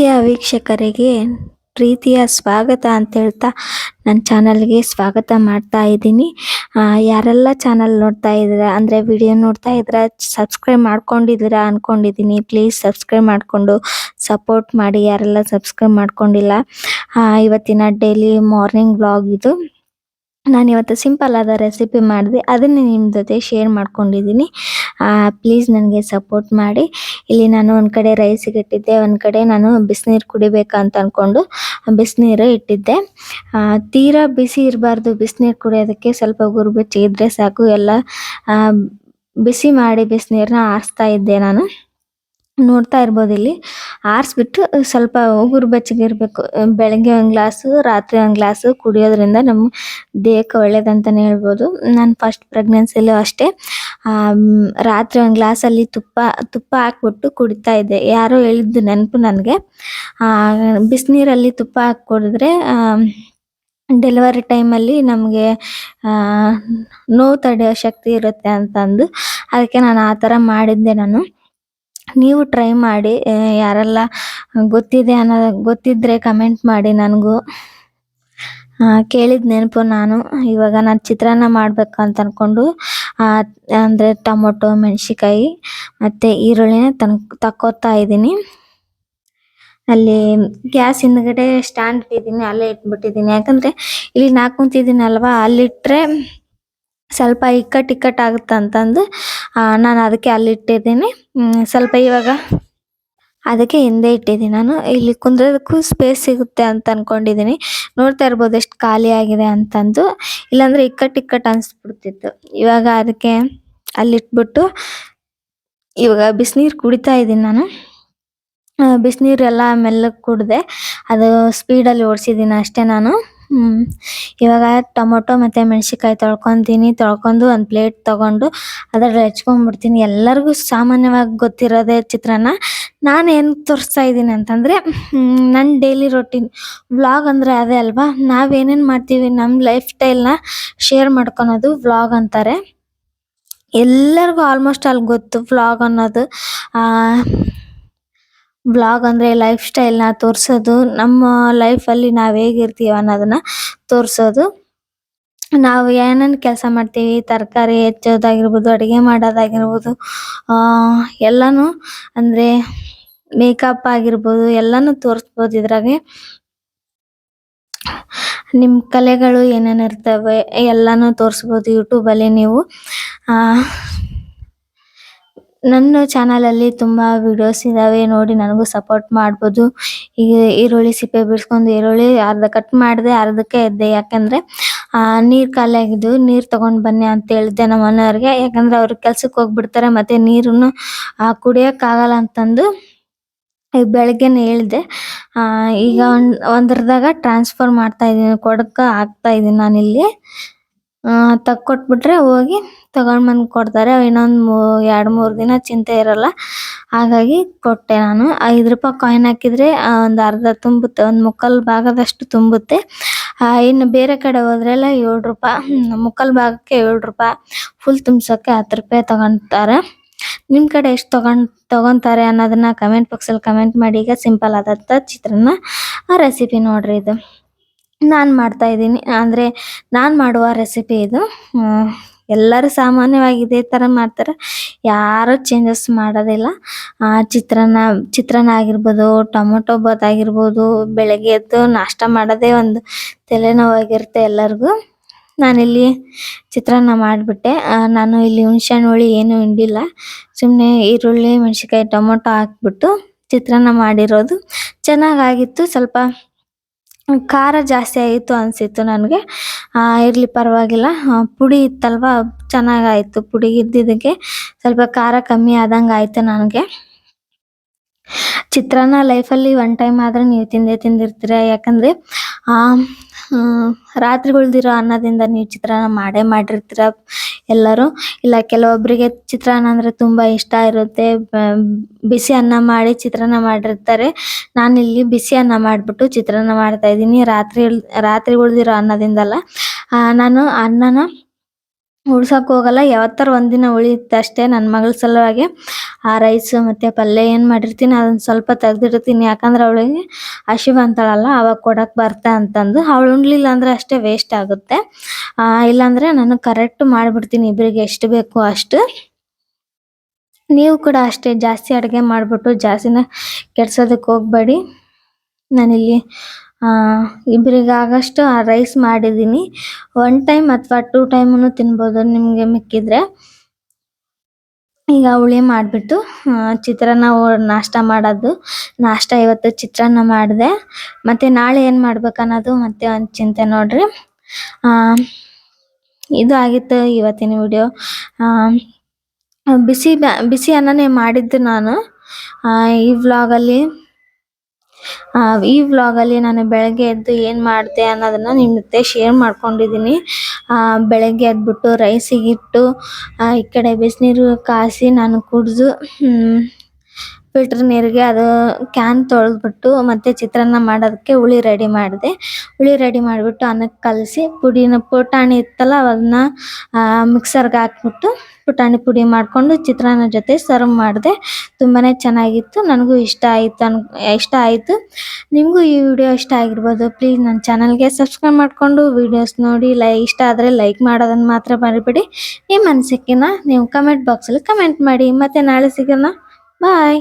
ಪ್ರೀತಿಯ ವೀಕ್ಷಕರಿಗೆ ಪ್ರೀತಿಯ ಸ್ವಾಗತ ಅಂತ ಹೇಳ್ತಾ ನನ್ನ ಚಾನಲ್ಗೆ ಸ್ವಾಗತ ಮಾಡ್ತಾ ಇದ್ದೀನಿ. ಯಾರೆಲ್ಲ ಚಾನಲ್ ನೋಡ್ತಾ ಇದ್ದೀರಾ, ಅಂದರೆ ವಿಡಿಯೋ ನೋಡ್ತಾ ಇದ್ದೀರಾ, ಸಬ್ಸ್ಕ್ರೈಬ್ ಮಾಡ್ಕೊಂಡಿದ್ದೀರಾ ಅಂದ್ಕೊಂಡಿದ್ದೀನಿ ಪ್ಲೀಸ್ ಸಬ್ಸ್ಕ್ರೈಬ್ ಮಾಡಿಕೊಂಡು ಸಪೋರ್ಟ್ ಮಾಡಿ, ಯಾರೆಲ್ಲ ಸಬ್ಸ್ಕ್ರೈಬ್ ಮಾಡ್ಕೊಂಡಿಲ್ಲ. ಇವತ್ತಿನ ಡೈಲಿ ಮಾರ್ನಿಂಗ್ ವ್ಲಾಗ್ ಇದು. ನಾನು ಇವತ್ತು ಸಿಂಪಲ್ ಆದ ರೆಸಿಪಿ ಮಾಡಿದೆ. ಅದನ್ನೇ ನಿಮ್ಮ ಜೊತೆ ಶೇರ್ ಮಾಡ್ಕೊಂಡಿದ್ದೀನಿ ಪ್ಲೀಸ್ ನನಗೆ ಸಪೋರ್ಟ್ ಮಾಡಿ. ಇಲ್ಲಿ ನಾನು ಒಂದು ಕಡೆ ರೈಸಿಗೆ ಇಟ್ಟಿದ್ದೆ, ಒಂದು ಕಡೆ ನಾನು ಬಿಸಿನೀರು ಕುಡಿಬೇಕಂತ ಅಂದ್ಕೊಂಡು ಬಿಸಿನೀರು ಇಟ್ಟಿದ್ದೆ. ತೀರಾ ಬಿಸಿ ಇರಬಾರ್ದು ಬಿಸಿನೀರು ಕುಡಿಯೋದಕ್ಕೆ. ಸ್ವಲ್ಪ ಗುರುಬೆಚ್ಚ ಇದ್ರೆ ಸಾಕು. ಎಲ್ಲ ಬಿಸಿ ಮಾಡಿ ಬಿಸಿನೀರನ್ನ ಆರಿಸ್ತಾ ಇದ್ದೆ ನಾನು. ನೋಡ್ತಾ ಇರ್ಬೋದು ಇಲ್ಲಿ. ಆರಿಸ್ಬಿಟ್ಟು ಸ್ವಲ್ಪ ಉಗುರು ಇರಬೇಕು. ಬೆಳಗ್ಗೆ ಒಂದು ಗ್ಲಾಸು, ರಾತ್ರಿ ಒಂದು ಗ್ಲಾಸು ಕುಡಿಯೋದ್ರಿಂದ ನಮ್ಮ ದೇಹಕ್ಕೆ ಒಳ್ಳೇದಂತಲೇ ಹೇಳ್ಬೋದು. ನಾನು ಫಸ್ಟ್ ಪ್ರೆಗ್ನೆನ್ಸಿಲೂ ಅಷ್ಟೇ. ರಾತ್ರಿ ಒಂದು ಗ್ಲಾಸಲ್ಲಿ ತುಪ್ಪ ತುಪ್ಪ ಹಾಕ್ಬಿಟ್ಟು ಕುಡಿತಾ ಇದ್ದೆ. ಯಾರೋ ಹೇಳಿದ್ದು ನೆನಪು ನನಗೆ. ಬಿಸಿನೀರಲ್ಲಿ ತುಪ್ಪ ಹಾಕಿ ಕುಡಿದ್ರೆ ಡೆಲಿವರಿ ಟೈಮಲ್ಲಿ ನಮಗೆ ನೋವು ತಡೆಯೋ ಶಕ್ತಿ ಇರುತ್ತೆ ಅಂತಂದು. ಅದಕ್ಕೆ ನಾನು ಆ ಥರ ಮಾಡಿದ್ದೆ ನಾನು. ನೀವು ಟ್ರೈ ಮಾಡಿ ಯಾರೆಲ್ಲ ಗೊತ್ತಿದೆ ಅನ್ನೋ, ಗೊತ್ತಿದ್ರೆ ಕಮೆಂಟ್ ಮಾಡಿ ನನಗೂ. ಕೇಳಿದ ನೆನಪು ನಾನು. ಇವಾಗ ನಾನು ಚಿತ್ರಾನ್ನ ಮಾಡಬೇಕು ಅಂತ ಅಂದ್ಕೊಂಡು ಅಂದರೆ ಟೊಮೊಟೊ ಮೆಣಸಿಕಾಯಿ ಮತ್ತು ಈರುಳ್ಳಿನ ತನ್, ತಕ್ಕೋತಾ ಇದ್ದೀನಿ. ಅಲ್ಲಿ ಗ್ಯಾಸ್ ಹಿಂದ್ಗಡೆ ಸ್ಟ್ಯಾಂಡ್ ಇಟ್ಟಿದ್ದೀನಿ, ಅಲ್ಲೇ ಇಟ್ಬಿಟ್ಟಿದ್ದೀನಿ. ಯಾಕಂದರೆ ಇಲ್ಲಿ ನಾ ಕುಂತಿದ್ದೀನಲ್ವ ಅಲ್ಲಿಟ್ಟರೆ ಸ್ವಲ್ಪ ಇಕ್ಕಟ್ಟು ಇಕ್ಕಟ್ಟು ಆಗುತ್ತೆ ಅಂತಂದು ನಾನು ಅದಕ್ಕೆ ಅಲ್ಲಿ ಇಟ್ಟಿದ್ದೀನಿ. ಸ್ವಲ್ಪ ಇವಾಗ ಅದಕ್ಕೆ ಹಿಂದೆ ಇಟ್ಟಿದ್ದೀನಿ ನಾನು. ಇಲ್ಲಿ ಕುಂದ್ರೋದಕ್ಕೂ ಸ್ಪೇಸ್ ಸಿಗುತ್ತೆ ಅಂತ ಅನ್ಕೊಂಡಿದ್ದೀನಿ. ನೋಡ್ತಾ ಇರ್ಬೋದು ಎಷ್ಟು ಖಾಲಿ ಆಗಿದೆ ಅಂತಂದು. ಇಲ್ಲಾಂದರೆ ಇಕ್ಕಟ್ಟು ಇಕ್ಕಟ್ಟು ಅನಿಸ್ಬಿಡ್ತಿತ್ತು. ಇವಾಗ ಅದಕ್ಕೆ ಅಲ್ಲಿಟ್ಬಿಟ್ಟು ಇವಾಗ ಬಿಸಿನೀರು ಕುಡಿತಾ ಇದ್ದೀನಿ ನಾನು. ಬಿಸಿನೀರು ಎಲ್ಲ ಮೆಲ್ಲಗೆ ಕುಡಿದೆ, ಅದು ಸ್ಪೀಡಲ್ಲಿ ಓಡಿಸಿದ್ದೀನಿ ಅಷ್ಟೇ ನಾನು. ಇವಾಗ ಟೊಮೊಟೊ ಮತ್ತು ಮೆಣಸಿನ್ಕಾಯಿ ತೊಳ್ಕೊತೀನಿ. ತೊಳ್ಕೊಂಡು ಒಂದು ಪ್ಲೇಟ್ ತೊಗೊಂಡು ಅದ್ರಲ್ಲಿ ಹೆಚ್ಕೊಂಡ್ಬಿಡ್ತೀನಿ ಎಲ್ಲರಿಗೂ ಸಾಮಾನ್ಯವಾಗಿ ಗೊತ್ತಿರೋದೇ ಚಿತ್ರಾನ್ನ. ನಾನು ಏನು ತೋರಿಸ್ತಾ ಇದ್ದೀನಿ ಅಂತಂದರೆ ನನ್ನ ಡೈಲಿ ರೊಟೀನ್ ವ್ಲಾಗ್ ಅಂದರೆ ಅದೇ ಅಲ್ವಾ? ನಾವೇನೇನು ಮಾಡ್ತೀವಿ? ನಮ್ಮ ಲೈಫ್ ಸ್ಟೈಲ್ನ ಶೇರ್ ಮಾಡ್ಕೊಳೋದು ವ್ಲಾಗ್ ಅಂತಾರೆ. ಎಲ್ಲರಿಗೂ ಆಲ್ಮೋಸ್ಟ್ ಅಲ್ಲಿ ಗೊತ್ತು ವ್ಲಾಗ್ ಅನ್ನೋದು. ವ್ಲಾಗ್ ಅಂದ್ರೆ ಲೈಫ್ ಸ್ಟೈಲ್ನ ತೋರಿಸೋದು. ನಮ್ಮ ಲೈಫ್ ಅಲ್ಲಿ ನಾವ್ ನಾವು ಹೇಗಿರ್ತೀವಿ ಅನ್ನೋದನ್ನ ತೋರಿಸೋದು. ನಾವು ಏನೇನ್ ಕೆಲಸ ಮಾಡ್ತೀವಿ ತರಕಾರಿ ಹೆಚ್ಚೋದಾಗಿರ್ಬೋದು ಅಡುಗೆ ಮಾಡೋದಾಗಿರ್ಬೋದು ಆ, ಎಲ್ಲಾನು ಅಂದ್ರೆ ಮೇಕಪ್ ಆಗಿರ್ಬೋದು ಎಲ್ಲಾನು ತೋರ್ಸ್ಬೋದು ಇದ್ರಾಗೆ. ನಿಮ್ಮ ಕಲೆಗಳು ಏನೇನ್ ಇರ್ತವೆ ತೋರ್ಸ್ಬೋದು ಯೂಟ್ಯೂಬ್ ಅಲ್ಲಿ ನೀವು. ಆ, ನನ್ನ ಚಾನೆಲ್ ಅಲ್ಲಿ ತುಂಬಾ ವಿಡಿಯೋಸ್ ಇದಾವೆ, ನೋಡಿ ನನಗೂ ಸಪೋರ್ಟ್ ಮಾಡಬಹುದು ಈಗ ಈರುಳ್ಳಿ ಸಿಪ್ಪೆ ಬಿಡಿಸ್ಕೊಂಡು ಈರುಳ್ಳಿ ಅರ್ಧ ಕಟ್ ಮಾಡಿದೆ, ಅರ್ಧಕ್ಕೆ ಎದ್ದೆ. ಆ, ನೀರ್ ಖಾಲಿ ಆಗಿದ್ದು ನೀರ್ ತಗೊಂಡ್ ಬನ್ನಿ ಅಂತ ಹೇಳಿದ್ದೆ ನಮ್ಮ ಮನೆಯವ್ರಿಗೆ. ಯಾಕಂದ್ರೆ ಅವ್ರು ಕೆಲ್ಸಕ್ಕೆ ಹೋಗ್ಬಿಡ್ತಾರೆ, ಮತ್ತೆ ನೀರನ್ನು ಕುಡಿಯೋಕ್ಕಾಗಲ್ಲ ಅಂತಂದು ಬೆಳಗ್ಗೆನೇ ಹೇಳಿದೆ. ಈಗ ಒಂದು, ಒಂದರದಾಗ ಟ್ರಾನ್ಸ್ಫರ್ ಮಾಡ್ತಾ ಇದ್ದೀನಿ ಕೊಡಕ್ಕೆ ಆಗ್ತಾ ಇದ್ದೀನಿ ನಾನಿಲ್ಲಿ. ತಕ್ಕೊಟ್ಬಿಟ್ರೆ ಹೋಗಿ ತಗೊಂಡ್ ಬಂದು ಕೊಡ್ತಾರೆ. ಇನ್ನೊಂದು ಎರಡು ಮೂರು ದಿನ ಚಿಂತೆ ಇರಲ್ಲ. ಹಾಗಾಗಿ ಕೊಟ್ಟೆ ನಾನು. ಐದು ರೂಪಾಯಿ ಕಾಯಿನ್ ಹಾಕಿದರೆ ಒಂದು ಅರ್ಧ ತುಂಬುತ್ತೆ. ಒಂದು ಮುಕ್ಕಾಲು ಭಾಗದಷ್ಟು ತುಂಬುತ್ತೆ. ಇನ್ನು ಬೇರೆ ಕಡೆ ಹೋದ್ರೆಲ್ಲ ಏಳು ರೂಪಾಯಿ ಮುಕ್ಕಾಲು ಭಾಗಕ್ಕೆ ಏಳು ರೂಪಾಯಿ. ಫುಲ್ ತುಂಬಿಸೋಕ್ಕೆ ಹತ್ತು ರೂಪಾಯಿ ತಗೊಂತಾರೆ. ನಿಮ್ಮ ಕಡೆ ಎಷ್ಟು ತಗೊಂಡ್, ತಗೊಂತಾರೆ ಅನ್ನೋದನ್ನ ಕಮೆಂಟ್ ಬಾಕ್ಸಲ್ಲಿ ಕಮೆಂಟ್ ಮಾಡಿ. ಈಗ ಸಿಂಪಲ್ ಆದಂಥ ಆ ರೆಸಿಪಿ ನೋಡ್ರಿ ಇದು. ನಾನು ಮಾಡ್ತಾ ಇದ್ದೀನಿ. ಅಂದರೆ ನಾನು ಮಾಡುವ ರೆಸಿಪಿ ಇದು. ಎಲ್ಲರೂ ಸಾಮಾನ್ಯವಾಗಿ ಇದೇ ಥರ ಮಾಡ್ತಾರೆ. ಯಾರು ಚೇಂಜಸ್ ಮಾಡೋದಿಲ್ಲ. ಚಿತ್ರಾನ್ನ ಚಿತ್ರಾನ್ನ ಆಗಿರ್ಬೋದು, ಟೊಮೊಟೊ ಬಾತ್ ಆಗಿರ್ಬೋದು, ಬೆಳಗ್ಗೆ ಎದ್ದು ನಾಷ್ಟ ಮಾಡೋದೇ ಒಂದು ತಲೆನೋವಾಗಿರುತ್ತೆ ಎಲ್ಲರಿಗೂ. ನಾನಿಲ್ಲಿ ಚಿತ್ರಾನ್ನ ಮಾಡಿಬಿಟ್ಟೆ. ನಾನು ಇಲ್ಲಿ ಹುಣ್ಸೆಹಣ್ಣು ಹುಳಿ ಏನು ಹಿಂಡಿಲ್ಲ. ಸುಮ್ಮನೆ ಈರುಳ್ಳಿ, ಮೆಣಸಿನ್ಕಾಯಿ, ಟೊಮೊಟೊ ಹಾಕ್ಬಿಟ್ಟು ಚಿತ್ರಾನ್ನ ಮಾಡಿರೋದು. ಚೆನ್ನಾಗಾಗಿತ್ತು. ಸ್ವಲ್ಪ ಖಾರ ಜಾಸ್ತಿ ಆಯಿತು ಅನಿಸಿತ್ತು ನನಗೆ. ಇರಲಿ ಪರವಾಗಿಲ್ಲ. ಪುಡಿ ಇತ್ತಲ್ವ? ಚೆನ್ನಾಗಾಯಿತು ಪುಡಿ ಇದ್ದಿದ್ದಕ್ಕೆ. ಸ್ವಲ್ಪ ಖಾರ ಕಮ್ಮಿ ಆದಂಗೆ ಆಯಿತು ನನಗೆ. ಚಿತ್ರಾನ್ನ ಲೈಫಲ್ಲಿ ಒನ್ ಟೈಮ್ ಆದರೂ ನೀವು ತಿಂದೇ ತಿಂದಿರ್ತೀರ. ಯಾಕಂದರೆ ರಾತ್ರಿ ಉಳ್ದಿರೋ ಅನ್ನದಿಂದ ನೀವು ಚಿತ್ರಾನ್ನ ಮಾಡೇ ಮಾಡಿರ್ತೀರ. ಎಲ್ಲರೂ. ಇಲ್ಲ ಕೆಲವೊಬ್ಬರಿಗೆ ಚಿತ್ರಾನ್ನ ಅಂದ್ರೆ ತುಂಬಾ ಇಷ್ಟ ಇರುತ್ತೆ. ಬಿಸಿ ಅನ್ನ ಮಾಡಿ ಚಿತ್ರಾನ್ನ ಮಾಡಿರ್ತಾರೆ. ನಾನು ಇಲ್ಲಿ ಬಿಸಿ ಅನ್ನ ಮಾಡಿಬಿಟ್ಟು ಚಿತ್ರಾನ್ನ ಮಾಡ್ತಾ ಇದ್ದೀನಿ. ರಾತ್ರಿ ರಾತ್ರಿ ಉಳಿದಿರೋ ಅನ್ನದಿಂದಲ್ಲ ನಾನು ಅನ್ನನ ಉಳ್ಸಕ್ ಹೋಗಲ್ಲ. ಯಾವತ್ತಾರ ಒಂದಿನ ಉಳಿಯುತ್ತೆ ಅಷ್ಟೇ ನನ್ನ ಮಗಳ ಸಲುವಾಗಿ. ಆ ರೈಸ್ ಮತ್ತೆ ಪಲ್ಯ ಏನು ಮಾಡಿರ್ತೀನಿ ಅದನ್ನು ಸ್ವಲ್ಪ ತೆಗ್ದಿಡ್ತೀನಿ. ಯಾಕಂದ್ರೆ ಅವಳಿಗೆ ಹಸಿವು ಅಂತಾಳಲ್ಲ, ಅವಾಗ ಕೊಡಕ್ಕೆ ಬರ್ತಾ ಅಂತಂದು. ಅವಳು ಉಣ್ಲಿಲ್ಲ ಅಂದರೆ ಅಷ್ಟೇ ವೇಸ್ಟ್ ಆಗುತ್ತೆ. ಇಲ್ಲಾಂದರೆ ನಾನು ಕರೆಕ್ಟ್ ಮಾಡಿಬಿಡ್ತೀನಿ. ಇಬ್ಬರಿಗೆ ಎಷ್ಟು ಬೇಕು ಅಷ್ಟು. ನೀವು ಕೂಡ ಅಷ್ಟೇ ಜಾಸ್ತಿ ಅಡುಗೆ ಮಾಡಿಬಿಟ್ಟು ಜಾಸ್ತಿನ ಕೆಡ್ಸೋದಕ್ಕೆ ಹೋಗಬೇಡಿ. ನಾನಿಲ್ಲಿ ಇಬ್ಬರಿಗಾಗಷ್ಟು ರೈಸ್ ಮಾಡಿದ್ದೀನಿ. ಒನ್ ಟೈಮ್ ಅಥವಾ ಟೂ ಟೈಮನ್ನು ತಿನ್ಬೋದು ನಿಮಗೆ ಮಿಕ್ಕಿದ್ರೆ. ಈಗ ಹುಳಿ ಮಾಡಿಬಿಟ್ಟು ಚಿತ್ರಾನ್ನ ನಾಷ್ಟ ಮಾಡೋದು. ನಾಷ್ಟ ಇವತ್ತು ಚಿತ್ರಾನ್ನ ಮಾಡಿದೆ. ಮತ್ತೆ ನಾಳೆ ಏನು ಮಾಡ್ಬೇಕನ್ನೋದು ಮತ್ತೆ ಒಂದು ಚಿಂತೆ ನೋಡ್ರಿ. ಇದು ಆಗಿತ್ತು ಇವತ್ತಿನ ವಿಡಿಯೋ ಬಿಸಿ ಬಿಸಿ ಅನ್ನನೇ ಮಾಡಿದ್ದು ನಾನು. ಈ ವ್ಲಾಗಲ್ಲಿ ಈ ವ್ಲಾಗಲ್ಲಿ ನಾನು ಬೆಳಗ್ಗೆ ಎದ್ದು ಏನು ಮಾಡಿದೆ ಅನ್ನೋದನ್ನ ನಿಮ್ಮ ಜೊತೆ ಶೇರ್ ಮಾಡ್ಕೊಂಡಿದ್ದೀನಿ ಆ, ಬೆಳಗ್ಗೆ ಎದ್ಬಿಟ್ಟು ರೈಸಿಗಿಟ್ಟು ಈ ಕಡೆ ಬಿಸಿನೀರು ಕಾಯಿಸಿ ನಾನು ಕುಡಿದು ಫಿಲ್ಟರ್ ನೀರಿಗೆ ಅದು ಕ್ಯಾನ್ ತೊಳೆದ್ಬಿಟ್ಟು ಮತ್ತೆ ಚಿತ್ರಾನ್ನ ಮಾಡೋದಕ್ಕೆ ಹುಳಿ ರೆಡಿ ಮಾಡಿದೆ. ಹುಳಿ ರೆಡಿ ಮಾಡಿಬಿಟ್ಟು ಅನ್ನಕ್ಕೆ ಕಲಸಿ ಪುಡಿನ ಪುಟಾಣಿ ಇತ್ತಲ್ಲ ಅದನ್ನ ಮಿಕ್ಸರ್ಗೆ ಹಾಕ್ಬಿಟ್ಟು ಪುಟಾಣಿ ಪುಡಿ ಮಾಡಿಕೊಂಡು ಚಿತ್ರಾನ್ನ ಜೊತೆ ಸರ್ವ್ ಮಾಡಿದೆ. ತುಂಬಾನೇ ಚೆನ್ನಾಗಿತ್ತು. ನನಗೂ ಇಷ್ಟ ಆಯಿತು ಅನ್, ಇಷ್ಟ ಆಯಿತು. ನಿಮಗೂ ಈ ವಿಡಿಯೋ ಇಷ್ಟ ಆಗಿರ್ಬೋದು ಪ್ಲೀಸ್ ನನ್ನ ಚಾನಲ್ಗೆ ಸಬ್ಸ್ಕ್ರೈಬ್ ಮಾಡಿಕೊಂಡು ವಿಡಿಯೋಸ್ ನೋಡಿ, ಲೈ, ಇಷ್ಟ ಆದರೆ ಲೈಕ್ ಮಾಡೋದನ್ನು ಮಾತ್ರ ಮರಿಬೇಡಿ. ನಿಮ್ಮ ಅನಿಸಿಕೆನ ನೀವು ಕಮೆಂಟ್ ಬಾಕ್ಸಲ್ಲಿ ಕಮೆಂಟ್ ಮಾಡಿ. ಮತ್ತೆ ನಾಳೆ ಸಿಗೋಣ. ಬಾಯ್